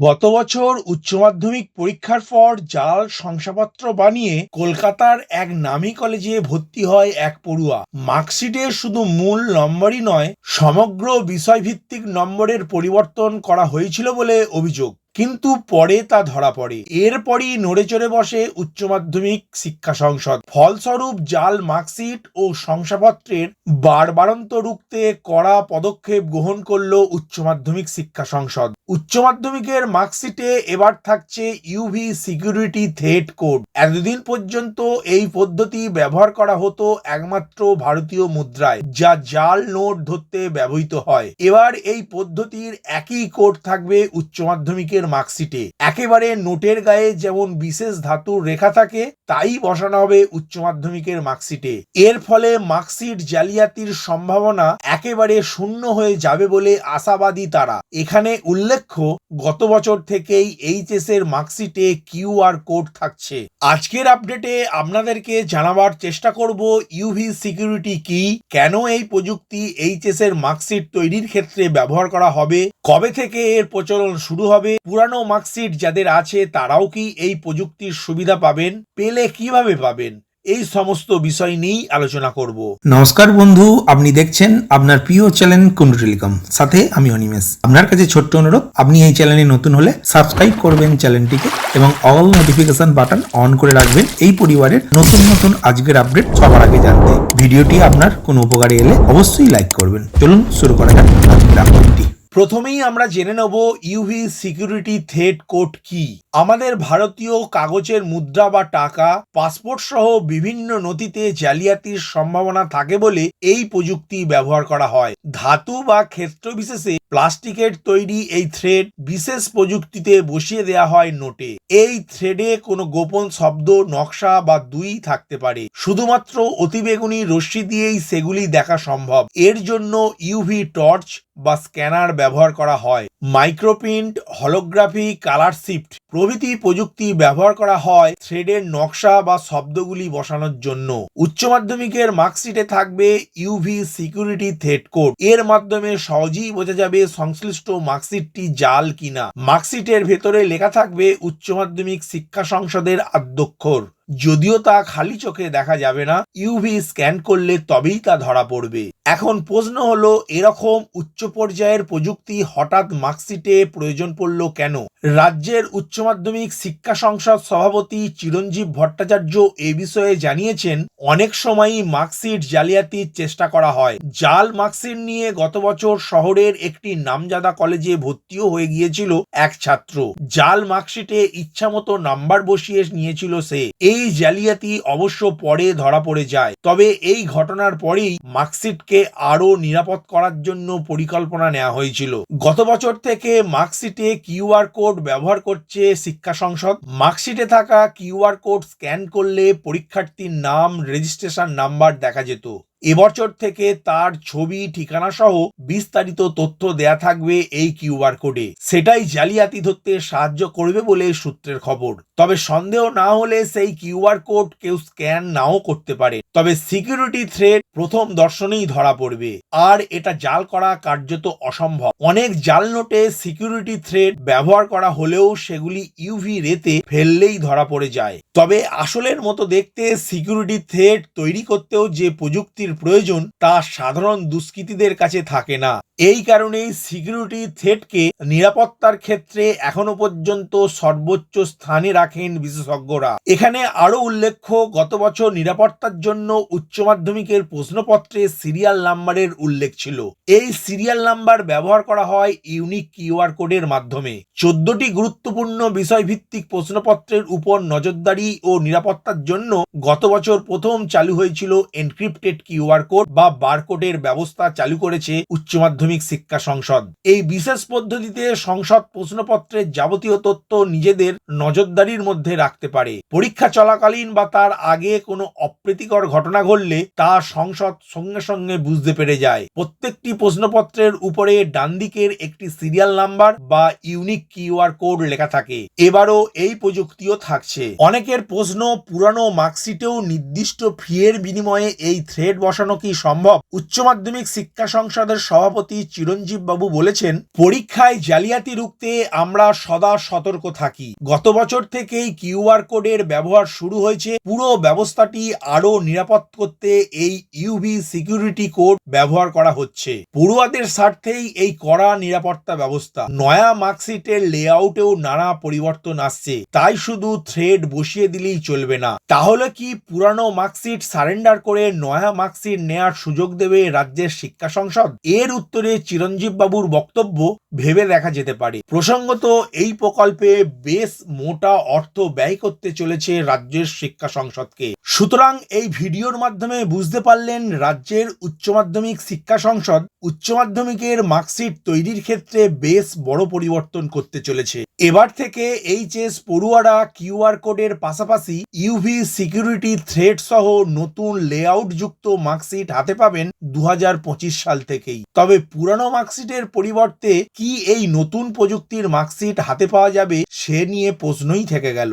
গত বছর উচ্চ মাধ্যমিক পরীক্ষার পর জাল শংসাপত্র বানিয়ে কলকাতার এক নামী কলেজে ভর্তি হয় এক পড়ুয়া। মার্কশিটে শুধু মূল নম্বরই নয়, সমগ্র বিষয়ভিত্তিক নম্বরের পরিবর্তন করা হয়েছিল বলে অভিযোগ। কিন্তু পরে তা ধরা পড়ে। এরপরই নড়ে চড়ে বসে উচ্চ মাধ্যমিক শিক্ষা সংসদ। ফলস্বরূপ জাল, মার্কশিট ও শংসাপত্রের বারবারন্ত রুখতে কড়া পদক্ষেপ গ্রহণ করল উচ্চ মাধ্যমিক শিক্ষা সংসদ। উচ্চ মাধ্যমিকের মার্কশিটে এবার থাকছে ইউভি সিকিউরিটি থ্রেট কোড এতদিন পর্যন্ত এই পদ্ধতি ব্যবহার করা হতো একমাত্র ভারতীয় মুদ্রায়, যা জাল নোট ধরতে ব্যবহৃত হয়। এবার এই পদ্ধতির একই কোড থাকবে উচ্চ মাধ্যমিকের মার্কশিটে একেবারে নোটের গায়ে যেমন বিশেষ ধাতুর রেখা থাকে, তাই বসানো হবে উচ্চ মাধ্যমিকের মার্কশিটে এর ফলে মার্কশিট জালিয়াতির সম্ভাবনা একেবারে শূন্য হয়ে যাবে বলে আশাবাদী তারা। এখানে উল্লেখ্য, গত বছর থেকেই এইচএস এর মার্কশিটে কিউআর কোড থাকছে। আজকের আপডেটে আপনাদেরকে জানাবার চেষ্টা করব ইউভি সিকিউরিটি কি? কেন এই প্রযুক্তি এইচএস এর মার্কশিট তৈরির ক্ষেত্রে ব্যবহার করা হবে? কবে থেকে এর প্রচলন শুরু হবে? পুরানো মার্কশিট যাদের আছে, তারাও কি এই প্রযুক্তির সুবিধা পাবেন? পেলে কীভাবে পাবেন? এই সমস্ত বিষয় নিয়েই আলোচনা করব। নমস্কার বন্ধু, আপনি দেখছেন আপনার প্রিয় চ্যানেল কুন্ডু টেলিকম সাথে আমি অনিমেষ। আপনার কাছে ছোট্ট অনুরোধ, আপনি এই চ্যানেলে নতুন হলে সাবস্ক্রাইব করবেন চ্যানেলটিকে এবং অল নোটিফিকেশন বাটন অন করে রাখবেন এই পরিবারের নতুন নতুন আজকের আপডেট সবার আগে জানতে। ভিডিওটি আপনার কোনো উপকারে এলে অবশ্যই লাইক করবেন। চলুন শুরু করা যাক প্রথমেই আমরা জেনে নেব ইউভি সিকিউরিটি থ্রেড কোড কি। আমাদের ভারতীয় কাগজের মুদ্রা বা টাকা পাসপোর্ট সহ বিভিন্ন নথিতে জালিয়াতির সম্ভাবনা থাকে বলে এই প্রযুক্তি ব্যবহার করা হয়। ধাতু বা ক্ষেত্র বিশেষে প্লাস্টিকের তৈরি এই থ্রেড বিশেষ প্রযুক্তিতে বসিয়ে দেওয়া হয় নোটে। এই থ্রেডে কোনো গোপন শব্দ, নকশা বা দুই থাকতে পারে। শুধুমাত্র অতিবেগুনি রশ্মি দিয়েই সেগুলি দেখা সম্ভব। এর জন্য ইউভি টর্চ বা স্ক্যানার ব্যবহার করা হয়। মাইক্রোপ্রিন্ট, হলোগ্রাফি, কালার শিফট প্রভৃতি প্রযুক্তি ব্যবহার করা হয় থ্রেডের নকশা বা শব্দগুলি বসানোর জন্য। উচ্চ মাধ্যমিকের মার্কশিটে থাকবে ইউভি সিকিউরিটি থ্রেড কোড। এর মাধ্যমে সহজেই বোঝা যাবে সংশ্লিষ্ট মার্কশিটটি জাল কিনা। মার্কশিটের ভেতরে লেখা থাকবে উচ্চ মাধ্যমিক শিক্ষা সংসদের আদ্যক্ষর যদিও তা খালি চোখে দেখা যাবে না ইউভি স্ক্যান করলে তবেই তা ধরা পড়বে। এখন প্রশ্ন হলো, এরকম উচ্চ পর্যায়ের প্রযুক্তি হঠাৎ মার্কশিটে প্রয়োজন পড়ল কেন? রাজ্যের উচ্চ মাধ্যমিক শিক্ষা সংসদ সভাপতি চিরঞ্জীব ভট্টাচার্য এ বিষয়ে জানিয়েছেন, অনেক সময়ই মার্কশিট জালিয়াতির চেষ্টা করা হয়। জাল মার্কশিট নিয়ে গত বছর শহরের একটি নামজাদা কলেজে ভর্তিও হয়ে গিয়েছিল এক ছাত্র। জাল মার্কশিটে ইচ্ছামতো নাম্বার বসিয়ে নিয়েছিল সে। এই জালিয়াতি অবশ্য পরে ধরা পড়ে যায়। তবে এই ঘটনার পরেই মার্কশিটকে আরও নিরাপদ করার জন্য পরিকল্পনা নেওয়া হয়েছিল। গত বছর থেকে মার্কশিটে কিউআর কোড ব্যবহার করছে শিক্ষা সংসদ। মার্কশিটে থাকা কিউআর কোড স্ক্যান করলে পরীক্ষার্থীর নাম, রেজিস্ট্রেশন নাম্বার দেখা যেত। এবছর থেকে তার ছবি, ঠিকানা সহ বিস্তারিত তথ্য দেয়া থাকবে এই কিউআর কোডে। সেটাই জালিয়াতি ধরতে সাহায্য করবে বলে সূত্রের খবর। তবে সন্দেহ না হলে সেই কিউআর কোড কেউ স্ক্যান নাও করতে পারে। তবে সিকিউরিটি থ্রেড প্রথম দর্শনেই ধরা পড়বে। আর এটা জাল করা কার্যত অসম্ভব। অনেক জাল নোটে সিকিউরিটি থ্রেড ব্যবহার করা হলেও সেগুলি ইউভি রেতে ফেললেই ধরা পড়ে যায়। তবে আসলের মতো দেখতে সিকিউরিটি থ্রেড তৈরি করতেও যে প্রযুক্তির প্রয়োজন তা সাধারণ দুষ্কৃতীদের কাছে থাকে না। এই কারণেই সিকিউরিটি থ্রেটকে নিরাপত্তার ক্ষেত্রে এখনও পর্যন্ত সর্বোচ্চ স্থানে রাখেন বিশেষজ্ঞরা। এখানে আরও উল্লেখ্য, গত বছর নিরাপত্তার জন্য উচ্চ মাধ্যমিকের প্রশ্নপত্রে সিরিয়াল নাম্বারের উল্লেখ ছিল। এই সিরিয়াল নাম্বার ব্যবহার করা হয় ইউনিক কিউআর কোডের মাধ্যমে। চোদ্দটি গুরুত্বপূর্ণ বিষয়ভিত্তিক প্রশ্নপত্রের উপর নজরদারি ও নিরাপত্তার জন্য গত বছর প্রথম চালু হয়েছিল এনক্রিপ্টেড কিউআর কোড বা বারকোডের ব্যবস্থা চালু করেছে উচ্চ মাধ্যমিক শিক্ষা সংসদ। এই বিশেষ পদ্ধতিতে সংসদ প্রশ্নপত্রের যাবতীয় তথ্য নিজেদের নজরদারির মধ্যে রাখতে পারে। পরীক্ষা চলাকালীন বা তার আগে কোনো অপ্রীতিকর ঘটনা ঘটলে তা সংসদ সঙ্গে সঙ্গে বুঝতে পেরে যায়। প্রত্যেকটি প্রশ্নপত্রের উপরে ডান দিকের একটি সিরিয়াল নাম্বার বা ইউনিক কিউআর কোড লেখা থাকে। এবারও এই প্রযুক্তিও থাকছে। অনেকের প্রশ্ন পুরানো মার্কশিটেও নির্দিষ্ট ফি এর বিনিময়ে এই থ্রেড বসানো কি সম্ভব? উচ্চ মাধ্যমিক শিক্ষা সংসদের সভাপতি সভাপতি চিরঞ্জীব বাবু বলেছেন, পরীক্ষায় জালিয়াতি রুখতে আমরা সদা সতর্ক থাকি। গত বছর থেকেই কিউআর কোডের ব্যবহার শুরু হয়েছে। পুরো ব্যবস্থাটি আরও নিরাপদ করতে এই ইউভি সিকিউরিটি কোড ব্যবহার করা হচ্ছে। পড়ুয়াদের স্বার্থেই এই কড়া নিরাপত্তা ব্যবস্থা। নয়া মার্কশিটের লেআউটেও নানা পরিবর্তন আসছে। তাই শুধু থ্রেড বসিয়ে দিলেই চলবে না। তাহলে কি পুরানো মার্কশিট সারেন্ডার করে নয়া মার্কশিট নেয়ার সুযোগ দেবে রাজ্যের শিক্ষা সংসদ? এর উত্তরে চিরঞ্জীব বাবুর বক্তব্য ভেবে দেখা যেতে পারে। প্রসঙ্গত, এই প্রকল্পে বেশ মোটা অর্থ ব্যয় করতে চলেছে রাজ্যের শিক্ষা সংসদকে। সুতরাং এই ভিডিওর মাধ্যমে বুঝতে পারলেন রাজ্যের উচ্চ মাধ্যমিক শিক্ষা সংসদ উচ্চ মাধ্যমিকের মার্কশিট তৈরির ক্ষেত্রে বেশ বড় পরিবর্তন করতে চলেছে। এবার থেকে এইচএস পড়ুয়ারা কিউআর কোডের পাশাপাশি ইউভি সিকিউরিটি থ্রেড সহ নতুন লেআউট যুক্ত মার্কশিট হাতে পাবেন দু হাজার পঁচিশ সাল থেকেই। তবে পুরানো মার্কশিটের পরিবর্তে কি এই নতুন প্রযুক্তির মার্কশিট হাতে পাওয়া যাবে সে নিয়ে প্রশ্নই থেকে গেল।